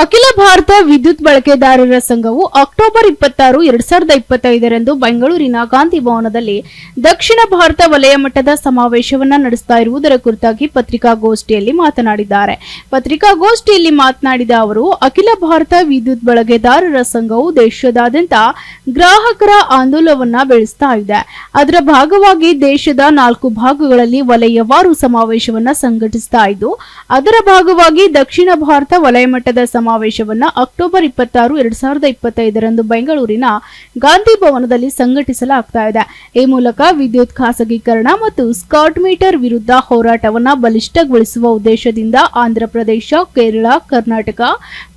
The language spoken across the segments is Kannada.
ಅಖಿಲ ಭಾರತ ವಿದ್ಯುತ್ ಬಳಕೆದಾರರ ಸಂಘವು ಅಕ್ಟೋಬರ್ ಇಪ್ಪತ್ತಾರು, ಎರಡ್ ಸಾವಿರದ ಇಪ್ಪತ್ತೈದರಂದು ಬೆಂಗಳೂರಿನ ಗಾಂಧಿ ಭವನದಲ್ಲಿ ದಕ್ಷಿಣ ಭಾರತ ವಲಯ ಮಟ್ಟದ ಸಮಾವೇಶವನ್ನ ನಡೆಸ್ತಾ ಇರುವುದರ ಕುರಿತಾಗಿ ಪತ್ರಿಕಾಗೋಷ್ಠಿಯಲ್ಲಿ ಮಾತನಾಡಿದ್ದಾರೆ. ಪತ್ರಿಕಾಗೋಷ್ಠಿಯಲ್ಲಿ ಮಾತನಾಡಿದ ಅವರು, ಅಖಿಲ ಭಾರತ ವಿದ್ಯುತ್ ಬಳಕೆದಾರರ ಸಂಘವು ದೇಶದಾದ್ಯಂತ ಗ್ರಾಹಕರ ಆಂದೋಲನವನ್ನ ಬೆಳೆಸ್ತಾ ಇದೆ. ಅದರ ಭಾಗವಾಗಿ ದೇಶದ ನಾಲ್ಕು ಭಾಗಗಳಲ್ಲಿ ವಲಯವಾರು ಸಮಾವೇಶವನ್ನ ಸಂಘಟಿಸ್ತಾ ಇದ್ದು, ಅದರ ಭಾಗವಾಗಿ ದಕ್ಷಿಣ ಭಾರತ ವಲಯ ಮಟ್ಟದ ಸಮಾವೇಶವನ್ನ ಅಕ್ಟೋಬರ್ ಇಪ್ಪತ್ತಾರು, ಎರಡ್ ಸಾವಿರದ ಇಪ್ಪತ್ತೈದರಂದು ಬೆಂಗಳೂರಿನ ಗಾಂಧಿ ಭವನದಲ್ಲಿ ಸಂಘಟಿಸಲಾಗ್ತಾ ಇದೆ. ಈ ಮೂಲಕ ವಿದ್ಯುತ್ ಖಾಸಗೀಕರಣ ಮತ್ತು ಸ್ಕಾಟ್ ಮೀಟರ್ ವಿರುದ್ಧ ಹೋರಾಟವನ್ನು ಬಲಿಷ್ಠಗೊಳಿಸುವ ಉದ್ದೇಶದಿಂದ ಆಂಧ್ರಪ್ರದೇಶ, ಕೇರಳ, ಕರ್ನಾಟಕ,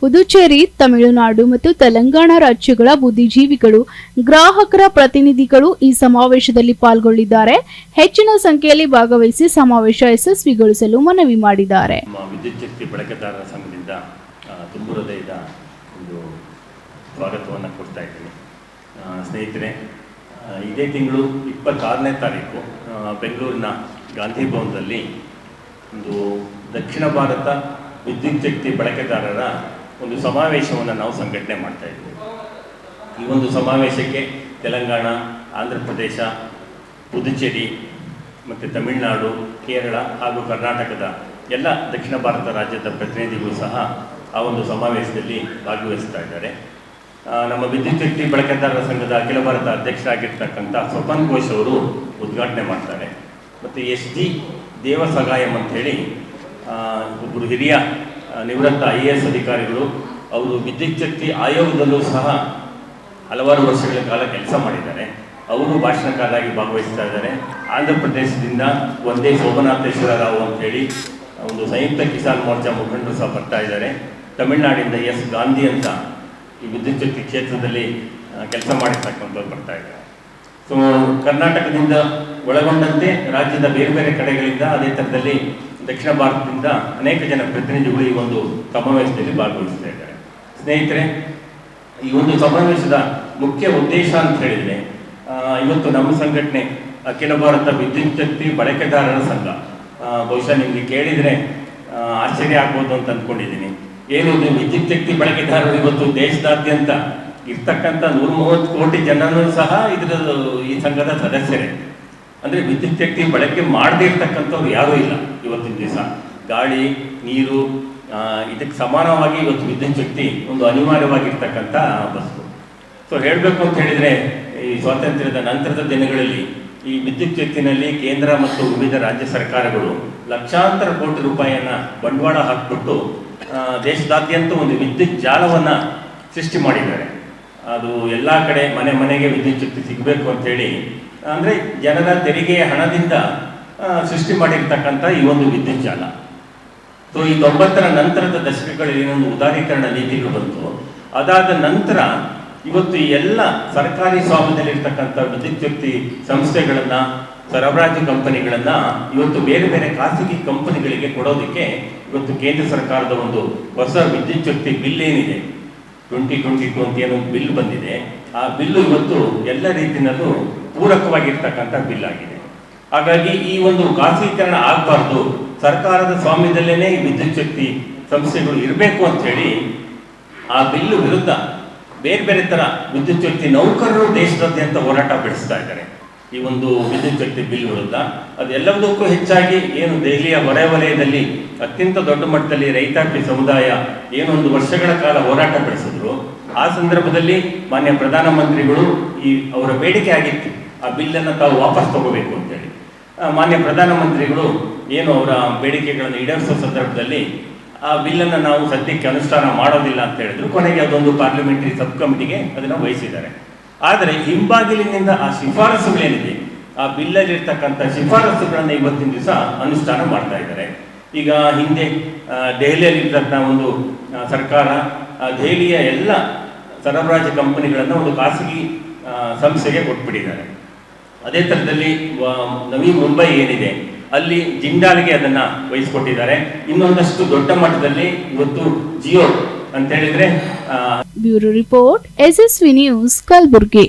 ಪುದುಚೇರಿ, ತಮಿಳುನಾಡು ಮತ್ತು ತೆಲಂಗಾಣ ರಾಜ್ಯಗಳ ಬುದ್ಧಿಜೀವಿಗಳು, ಗ್ರಾಹಕರ ಪ್ರತಿನಿಧಿಗಳು ಈ ಸಮಾವೇಶದಲ್ಲಿ ಪಾಲ್ಗೊಳ್ಳಿದ್ದಾರೆ. ಹೆಚ್ಚಿನ ಸಂಖ್ಯೆಯಲ್ಲಿ ಭಾಗವಹಿಸಿ ಸಮಾವೇಶ ಯಶಸ್ವಿಗೊಳಿಸಲು ಮನವಿ ಮಾಡಿದ್ದಾರೆ. ವಿದ್ಯುಚ್ಛಕ್ತಿ ಬಳಕೆದಾರರ ಸಂಘದಿಂದ ತುಂಬು ಹೃದಯದ ಒಂದು ಸ್ವಾಗತವನ್ನು ಕೊಡ್ತಾ ಇದ್ದೀನಿ. ಸ್ನೇಹಿತರೆ ಇದೇ ತಿಂಗಳು ಇಪ್ಪತ್ತಾರನೇ ತಾರೀಕು ಬೆಂಗಳೂರಿನ ಗಾಂಧಿ ಭವನದಲ್ಲಿ ಒಂದು ದಕ್ಷಿಣ ಭಾರತ ವಿದ್ಯುತ್ ಶಕ್ತಿ ಬಳಕೆದಾರರ ಒಂದು ಸಮಾವೇಶವನ್ನು ನಾವು ಸಂಘಟನೆ ಮಾಡ್ತಾ ಇದ್ದೀವಿ ಈ ಒಂದು ಸಮಾವೇಶಕ್ಕೆ ತೆಲಂಗಾಣ, ಆಂಧ್ರ ಪ್ರದೇಶ, ಪುದುಚೇರಿ ಮತ್ತು ತಮಿಳುನಾಡು, ಕೇರಳ ಹಾಗೂ ಕರ್ನಾಟಕದ ಎಲ್ಲ ದಕ್ಷಿಣ ಭಾರತ ರಾಜ್ಯದ ಪ್ರತಿನಿಧಿಗಳು ಸಹ ಆ ಒಂದು ಸಮಾವೇಶದಲ್ಲಿ ಭಾಗವಹಿಸ್ತಾ ಇದ್ದಾರೆ. ನಮ್ಮ ವಿದ್ಯುತ್ ಶಕ್ತಿ ಬಳಕೆದಾರರ ಸಂಘದ ಅಖಿಲ ಭಾರತ ಅಧ್ಯಕ್ಷರಾಗಿರ್ತಕ್ಕಂಥ ಸ್ವಪನ್ ಘೋಷ್ ಅವರು ಉದ್ಘಾಟನೆ ಮಾಡ್ತಾರೆ. ಮತ್ತು ಎಸ್ ಜಿ ದೇವಸಗಾಯಂ ಅಂಥೇಳಿ ಒಬ್ಬರು ಹಿರಿಯ ನಿವೃತ್ತ ಐ ಎ ಎಸ್ ಅಧಿಕಾರಿಗಳು ಅವರು ವಿದ್ಯುತ್ ಶಕ್ತಿ ಆಯೋಗದಲ್ಲೂ ಸಹ ಹಲವಾರು ವರ್ಷಗಳ ಕಾಲ ಕೆಲಸ ಮಾಡಿದ್ದಾರೆ. ಅವರು ಭಾಷಣಕಾರರಾಗಿ ಭಾಗವಹಿಸ್ತಾ ಇದ್ದಾರೆ. ಆಂಧ್ರ ಪ್ರದೇಶದಿಂದ ಒಂದೇ ಶೋಭನಾಥೇಶ್ವರ ರಾವ್ ಅಂತೇಳಿ ಒಂದು ಸಂಯುಕ್ತ ಕಿಸಾನ್ ಮೋರ್ಚಾ ಮುಖಂಡರು ಸಹ ಬರ್ತಾ ಇದ್ದಾರೆ. ತಮಿಳುನಾಡಿಂದ ಎಸ್. ಗಾಂಧಿ ಅಂತ ಈ ವಿದ್ಯುಚ್ಛಕ್ತಿ ಕ್ಷೇತ್ರದಲ್ಲಿ ಕೆಲಸ ಮಾಡಿರ್ತಕ್ಕಂಥವ್ರು ಬರ್ತಾ ಇದ್ದಾರೆ. ಸೊ ಕರ್ನಾಟಕದಿಂದ ಒಳಗೊಂಡಂತೆ ರಾಜ್ಯದ ಬೇರೆ ಬೇರೆ ಕಡೆಗಳಿಂದ ಅದೇ ಥರದಲ್ಲಿ ದಕ್ಷಿಣ ಭಾರತದಿಂದ ಅನೇಕ ಜನ ಪ್ರತಿನಿಧಿಗಳು ಈ ಒಂದು ಸಮಾವೇಶದಲ್ಲಿ ಭಾಗವಹಿಸ್ತಾ ಇದ್ದಾರೆ. ಸ್ನೇಹಿತರೆ, ಈ ಒಂದು ಸಮಾವೇಶದ ಮುಖ್ಯ ಉದ್ದೇಶ ಅಂತ ಹೇಳಿದರೆ ಇವತ್ತು ನಮ್ಮ ಸಂಘಟನೆ ಅಖಿಲ ಭಾರತ ವಿದ್ಯುತ್ ಶಕ್ತಿ ಬಳಕೆದಾರರ ಸಂಘ. ಬಹುಶಃ ನಿಮಗೆ ಕೇಳಿದರೆ ಆಶ್ಚರ್ಯ ಆಗ್ಬೋದು ಅಂತ ಅಂದ್ಕೊಂಡಿದ್ದೀನಿ ಏನು ವಿದ್ಯುತ್ ಶಕ್ತಿ ಬಳಕೆದಾರರು ಇವತ್ತು ದೇಶದಾದ್ಯಂತ ಇರ್ತಕ್ಕಂಥ ನೂರ ಮೂವತ್ತು ಕೋಟಿ ಜನರು ಸಹ ಇದರ ಈ ಸಂಘದ ಸದಸ್ಯರೇ. ಅಂದರೆ ವಿದ್ಯುತ್ ಶಕ್ತಿ ಬಳಕೆ ಮಾಡದೇ ಇರ್ತಕ್ಕಂಥವ್ರು ಯಾರೂ ಇಲ್ಲ ಇವತ್ತಿನ ದಿವಸ. ಗಾಳಿ, ನೀರು ಇದಕ್ಕೆ ಸಮಾನವಾಗಿ ಇವತ್ತು ವಿದ್ಯುತ್ ಶಕ್ತಿ ಒಂದು ಅನಿವಾರ್ಯವಾಗಿರ್ತಕ್ಕಂಥ ವಸ್ತು. ಸೊ ಹೇಳಬೇಕು ಅಂತ ಹೇಳಿದರೆ ಈ ಸ್ವಾತಂತ್ರ್ಯದ ನಂತರದ ದಿನಗಳಲ್ಲಿ ಈ ವಿದ್ಯುತ್ ಶಕ್ತಿನಲ್ಲಿ ಕೇಂದ್ರ ಮತ್ತು ವಿವಿಧ ರಾಜ್ಯ ಸರ್ಕಾರಗಳು ಲಕ್ಷಾಂತರ ಕೋಟಿ ರೂಪಾಯಿಯನ್ನು ಬಂಡವಾಳ ಹಾಕಿಬಿಟ್ಟು ದೇಶದಾದ್ಯಂತ ಒಂದು ವಿದ್ಯುತ್ ಜಾಲವನ್ನು ಸೃಷ್ಟಿ ಮಾಡಿದ್ದಾರೆ. ಅದು ಎಲ್ಲ ಕಡೆ ಮನೆ ಮನೆಗೆ ವಿದ್ಯುತ್ ಶಕ್ತಿ ಸಿಗಬೇಕು ಅಂತೇಳಿ ಅಂದರೆ ಜನರ ತೆರಿಗೆಯ ಹಣದಿಂದ ಸೃಷ್ಟಿ ಮಾಡಿರ್ತಕ್ಕಂಥ ಈ ಒಂದು ವಿದ್ಯುತ್ ಜಾಲ. ಸೊ, ಈ ತೊಂಬತ್ತರ ನಂತರದ ದಶಕಗಳಲ್ಲಿ ಏನೊಂದು ಉದಾರೀಕರಣ ನೀತಿಗಳು ಬಂತು. ಅದಾದ ನಂತರ ಇವತ್ತು ಎಲ್ಲ ಸರ್ಕಾರಿ ಸ್ವಾಮ್ಯದಲ್ಲಿರ್ತಕ್ಕಂಥ ವಿದ್ಯುತ್ ಶಕ್ತಿ ಸಂಸ್ಥೆಗಳನ್ನ ಸರಬರಾಜು ಕಂಪನಿಗಳನ್ನ ಇವತ್ತು ಬೇರೆ ಬೇರೆ ಖಾಸಗಿ ಕಂಪನಿಗಳಿಗೆ ಕೊಡೋದಕ್ಕೆ ಇವತ್ತು ಕೇಂದ್ರ ಸರ್ಕಾರದ ಒಂದು ಹೊಸ ವಿದ್ಯುತ್ ಶಕ್ತಿ ಬಿಲ್ ಏನಿದೆ? ಟ್ವೆಂಟಿ ಟ್ವೆಂಟಿ ಟು ಅಂತ ಏನೋ ಬಿಲ್ ಬಂದಿದೆ. ಆ ಬಿಲ್ಲು ಇವತ್ತು ಎಲ್ಲ ರೀತಿಯಲ್ಲೂ ಪೂರಕವಾಗಿರ್ತಕ್ಕಂಥ ಬಿಲ್ ಆಗಿದೆ. ಹಾಗಾಗಿ ಈ ಒಂದು ಖಾಸಗೀಕರಣ ಆಗಬಾರ್ದು. ಸರ್ಕಾರದ ಸ್ವಾಮ್ಯದಲ್ಲೇನೆ ಈ ವಿದ್ಯುತ್ ಶಕ್ತಿ ಸಂಸ್ಥೆಗಳು ಇರಬೇಕು ಅಂತ ಹೇಳಿ ಆ ಬಿಲ್ಲು ವಿರುದ್ಧ ಬೇರೆ ಬೇರೆ ತರ ವಿದ್ಯುತ್ ಶಕ್ತಿ ನೌಕರರು ದೇಶದಾದ್ಯಂತ ಹೋರಾಟ ಬೆಳೆಸ್ತಾ ಇದ್ದಾರೆ. ಈ ಒಂದು ವಿದ್ಯುತ್ ಶಕ್ತಿ ಬಿಲ್ ವಿರುದ್ಧ. ಅದೆಲ್ಲದಕ್ಕೂ ಹೆಚ್ಚಾಗಿ ಏನು ದೆಹಲಿಯ ಹೊರ ವಲಯದಲ್ಲಿ ಅತ್ಯಂತ ದೊಡ್ಡ ಮಟ್ಟದಲ್ಲಿ ರೈತಾಪಿ ಸಮುದಾಯ ಏನೊಂದು ವರ್ಷಗಳ ಕಾಲ ಹೋರಾಟ ನಡೆಸಿದ್ರು. ಆ ಸಂದರ್ಭದಲ್ಲಿ ಮಾನ್ಯ ಪ್ರಧಾನಮಂತ್ರಿಗಳು ಈ ಅವರ ಬೇಡಿಕೆ ಆಗಿತ್ತು. ಆ ಬಿಲ್ಲನ್ನು ತಾವು ವಾಪಸ್ ತಗೋಬೇಕು ಅಂತೇಳಿ. ಮಾನ್ಯ ಪ್ರಧಾನಮಂತ್ರಿಗಳು ಏನು ಅವರ ಬೇಡಿಕೆಗಳನ್ನು ಈಡೇರಿಸುವ ಸಂದರ್ಭದಲ್ಲಿ ಆ ಬಿಲ್ಲನ್ನು ನಾವು ಸದ್ಯಕ್ಕೆ ಅನುಷ್ಠಾನ ಮಾಡೋದಿಲ್ಲ ಅಂತ ಹೇಳಿದ್ರು. ಕೊನೆಗೆ ಅದೊಂದು ಪಾರ್ಲಿಮೆಂಟರಿ ಸಬ್ ಕಮಿಟಿಗೆ ಅದನ್ನು ವಹಿಸಿದ್ದಾರೆ. ಆದರೆ ಹಿಂಬಾಗಿಲಿನಿಂದ ಆ ಶಿಫಾರಸುಗಳೇನಿದೆ, ಆ ಬಿಲ್ಲಲ್ಲಿರ್ತಕ್ಕಂಥ ಶಿಫಾರಸುಗಳನ್ನು ಇವತ್ತಿನ ದಿವಸ ಅನುಷ್ಠಾನ ಮಾಡ್ತಾ ಇದ್ದಾರೆ. ಈಗ ಹಿಂದೆ ದೆಹಲಿಯಲ್ಲಿರ್ತಕ್ಕಂಥ ಒಂದು ಸರ್ಕಾರ ದೆಹಲಿಯ ಎಲ್ಲ ಸರಬರಾಜು ಕಂಪನಿಗಳನ್ನು ಒಂದು ಖಾಸಗಿ ಸಂಸ್ಥೆಗೆ ಕೊಟ್ಬಿಟ್ಟಿದ್ದಾರೆ. ಅದೇ ಥರದಲ್ಲಿ ನವಿ ಮುಂಬೈ ಏನಿದೆ, ಅಲ್ಲಿ ಜಿಂಡಾಲ್ಗೆ ಅದನ್ನ ವಹಿಸ್ಕೊಟ್ಟಿದ್ದಾರೆ. ಇನ್ನೊಂದಷ್ಟು ದೊಡ್ಡ ಮಟ್ಟದಲ್ಲಿ ಇವತ್ತು ಜಿಯೋ ಅಂತ ಹೇಳಿದ್ರೆ bureau report SSV news Kalaburagi.